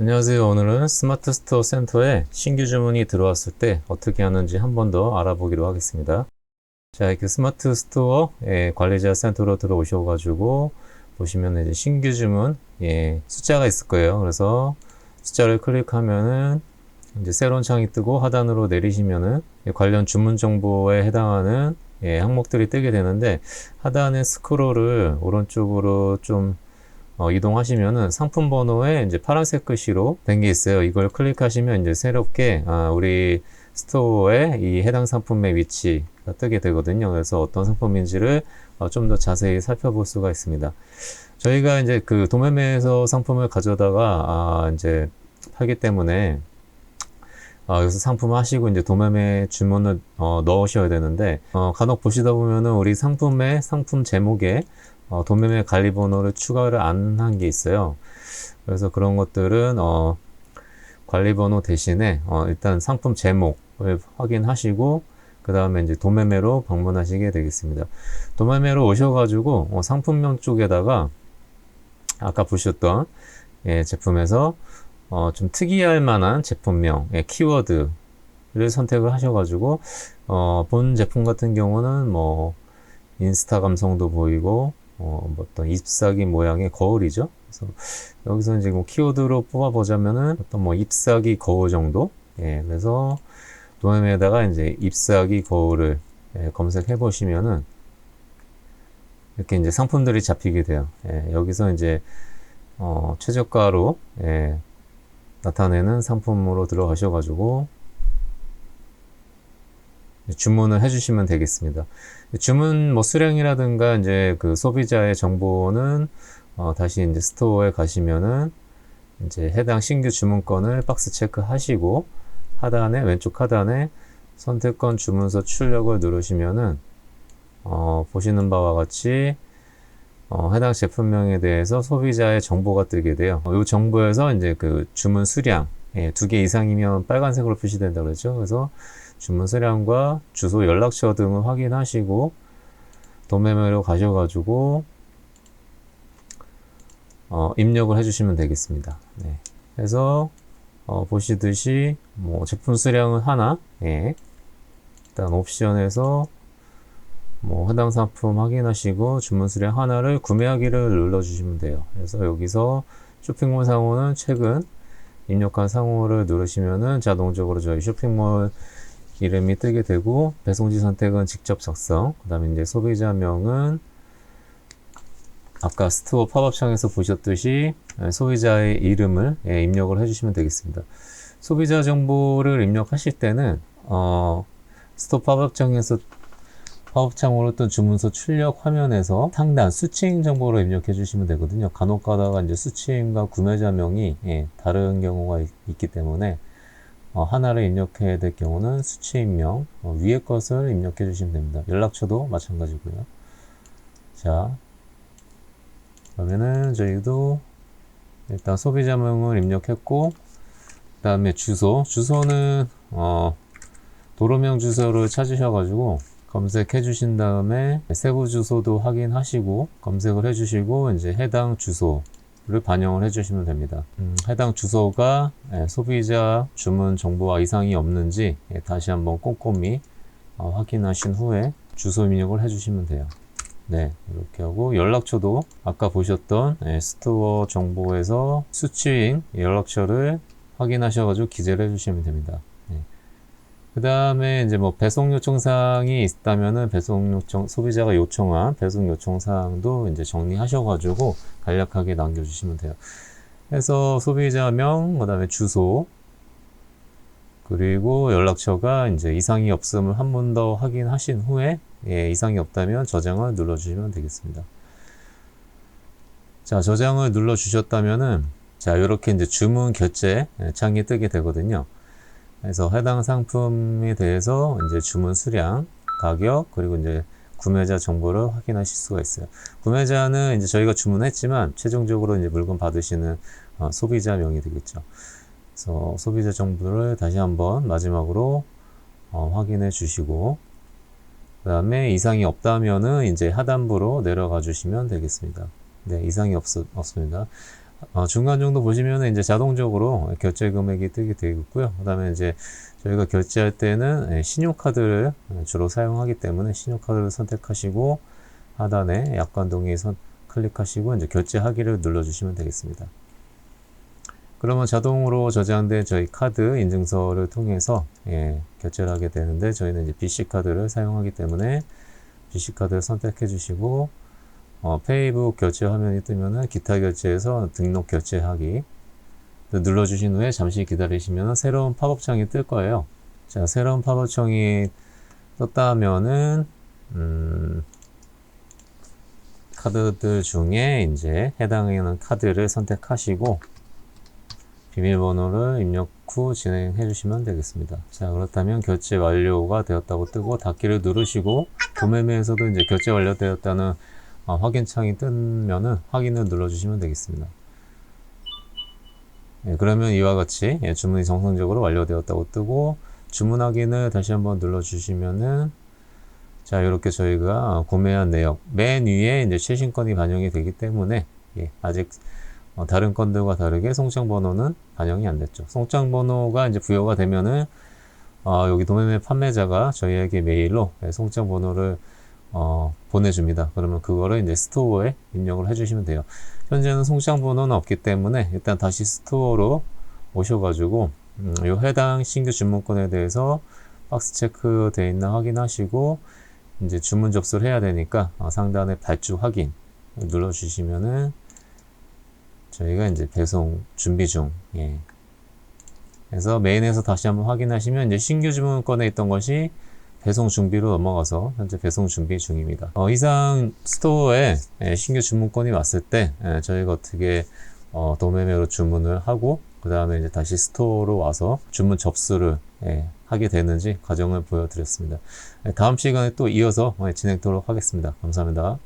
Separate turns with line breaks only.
안녕하세요. 오늘은 스마트 스토어 센터에 신규 주문이 들어왔을 때 어떻게 하는지 한 번 더 알아보기로 하겠습니다. 자, 이렇게 스마트 스토어 예, 관리자 센터로 들어오셔가지고 보시면 이제 신규 주문 예, 숫자가 있을 거예요. 그래서 숫자를 클릭하면은 이제 새로운 창이 뜨고 하단으로 내리시면은 예, 관련 주문 정보에 해당하는 예, 항목들이 뜨게 되는데 하단의 스크롤을 오른쪽으로 좀 어, 이동하시면은 상품 번호에 이제 파란색 글씨로 된 게 있어요. 이걸 클릭하시면 이제 새롭게 아, 우리 스토어에 이 해당 상품의 위치가 뜨게 되거든요. 그래서 어떤 상품인지를 어, 좀 더 자세히 살펴볼 수가 있습니다. 저희가 이제 그 도매매에서 상품을 가져다가 아, 이제 하기 때문에 어, 여기서 상품 하시고 이제 도매매 주문을 어, 넣으셔야 되는데 어, 간혹 보시다 보면은 우리 상품의 상품 제목에 어, 도매매 관리 번호를 추가를 안 한 게 있어요. 그래서 그런 것들은 어, 관리 번호 대신에 어, 일단 상품 제목을 확인하시고 그 다음에 이제 도매매로 방문하시게 되겠습니다. 도매매로 오셔가지고 어, 상품명 쪽에다가 아까 보셨던 예, 제품에서 어, 좀 특이할 만한 제품명, 예, 키워드를 선택을 하셔가지고 어, 본 제품 같은 경우는 뭐 인스타 감성도 보이고 어, 뭐 어떤 잎사귀 모양의 거울이죠. 그래서 여기서 이제 뭐 키워드로 뽑아보자면은 어떤 뭐 잎사귀 거울 정도. 예, 그래서 도매매에다가 이제 잎사귀 거울을 예, 검색해 보시면은 이렇게 이제 상품들이 잡히게 돼요. 예, 여기서 이제 어, 최저가로 예, 나타내는 상품으로 들어가셔가지고 주문을 해주시면 되겠습니다. 주문 뭐 수량이라든가 이제 그 소비자의 정보는 어, 다시 이제 스토어에 가시면은 이제 해당 신규 주문건을 박스 체크하시고 하단에 왼쪽 하단에 선택권 주문서 출력을 누르시면은 어, 보시는 바와 같이 어, 해당 제품명에 대해서 소비자의 정보가 뜨게 돼요. 이 정보에서 이제 그 주문 수량 예, 두 개 이상이면 빨간색으로 표시된다 그러죠. 그래서 주문 수량과 주소, 연락처 등을 확인하시고 도매매로 가셔가지고 어, 입력을 해주시면 되겠습니다. 네. 그래서 어, 보시듯이 뭐 제품 수량은 하나, 예. 일단 옵션에서 뭐 해당 상품 확인하시고 주문 수량 하나를 구매하기를 눌러주시면 돼요. 그래서 여기서 쇼핑몰 상호는 최근 입력한 상호를 누르시면은 자동적으로 저희 쇼핑몰 이름이 뜨게 되고 배송지 선택은 직접 작성 그 다음에 이제 소비자명은 아까 스토어 팝업 창에서 보셨듯이 소비자의 이름을 예, 입력을 해주시면 되겠습니다. 소비자 정보를 입력하실 때는 어, 스토어 팝업 창에서 팝업 창으로 뜬 주문서 출력 화면에서 상단 수칭 정보를 입력해 주시면 되거든요. 간혹 가다가 이제 수칭과 구매자명이 예, 다른 경우가 있, 기 때문에 어, 하나를 입력해야 될 경우는 수치인명 어, 위에 것을 입력해 주시면 됩니다. 연락처도 마찬가지고요. 자 그러면은 저희도 일단 소비자명을 입력했고 그 다음에 주소 주소는 어, 도로명 주소를 찾으셔가지고 검색해 주신 다음에 세부 주소도 확인하시고 검색을 해 주시고 이제 해당 주소 를 반영을 해주시면 됩니다. 음, 해당 주소가 예, 소비자 주문 정보와 이상이 없는지 예, 다시 한번 꼼꼼히 어, 확인하신 후에 주소 입력을 해주시면 돼요. 네, 이렇게 하고 연락처도 아까 보셨던 예, 스토어 정보에서 수취인 연락처를 확인하셔가지고 기재를 해주시면 됩니다. 그 다음에 이제 뭐 배송 요청사항이 있다면은 배송 요청, 소비자가 요청한 배송 요청사항도 이제 정리하셔가지고 간략하게 남겨주시면 돼요. 그래서 소비자명, 그 다음에 주소, 그리고 연락처가 이제 이상이 없음을 한 번 더 확인하신 후에 예, 이상이 없다면 저장을 눌러주시면 되겠습니다. 자, 저장을 눌러주셨다면은 자, 이렇게 이제 주문 결제 창이 뜨게 되거든요. 그래서 해당 상품에 대해서 이제 주문 수량, 가격, 그리고 이제 구매자 정보를 확인하실 수가 있어요. 구매자는 이제 저희가 주문했지만 최종적으로 이제 물건 받으시는 어, 소비자 명이 되겠죠. 그래서 소비자 정보를 다시 한번 마지막으로 어, 확인해 주시고 그 다음에 이상이 없다면은 이제 하단부로 내려가 주시면 되겠습니다. 네, 이상이 없, 없습니다. 어, 중간 정도 보시면 이제 자동적으로 결제 금액이 뜨게 되어 있고요. 그 다음에 이제 저희가 결제할 때는 예, 신용카드를 주로 사용하기 때문에 신용카드를 선택하시고 하단에 약관 동의 선 클릭하시고 이제 결제하기를 눌러주시면 되겠습니다. 그러면 자동으로 저장된 저희 카드 인증서를 통해서 예, 결제를 하게 되는데 저희는 이제 BC 카드를 사용하기 때문에 BC 카드를 선택해 주시고 어, 페이북 결제 화면이 뜨면은 기타 결제에서 등록 결제하기 눌러주신 후에 잠시 기다리시면 새로운 팝업 창이 뜰 거예요. 자, 새로운 팝업 창이 떴다면은 음, 카드들 중에 이제 해당하는 카드를 선택하시고 비밀번호를 입력 후 진행해 주시면 되겠습니다. 자, 그렇다면 결제 완료가 되었다고 뜨고 닫기를 누르시고 도매매에서도 이제 결제 완료되었다는 어, 확인 창이 뜨면은 확인을 눌러주시면 되겠습니다. 예, 그러면 이와 같이 예, 주문이 정상적으로 완료되었다고 뜨고 주문 확인을 다시 한번 눌러주시면은 자 이렇게 저희가 구매한 내역 맨 위에 이제 최신 건이 반영이 되기 때문에 예, 아직 어, 다른 건들과 다르게 송장 번호는 반영이 안 됐죠. 송장 번호가 이제 부여가 되면은 어, 여기 도매매 판매자가 저희에게 메일로 예, 송장 번호를 어, 보내줍니다. 그러면 그거를 이제 스토어에 입력을 해주시면 돼요. 현재는 송장 번호는 없기 때문에 일단 다시 스토어로 오셔가지고 음, 요 해당 신규 주문권에 대해서 박스 체크 돼 있나 확인하시고 이제 주문 접수를 해야 되니까 어, 상단에 발주 확인 눌러주시면은 저희가 이제 배송 준비 중. 예. 그래서 메인에서 다시 한번 확인하시면 이제 신규 주문권에 있던 것이 배송 준비로 넘어가서 현재 배송 준비 중입니다. 어, 이상 스토어에 예, 신규 주문권이 왔을 때 예, 저희가 어떻게 어, 도매매로 주문을 하고 그 다음에 이제 다시 스토어로 와서 주문 접수를 예, 하게 되는지 과정을 보여드렸습니다. 예, 다음 시간에 또 이어서 예, 진행토록 하겠습니다. 감사합니다.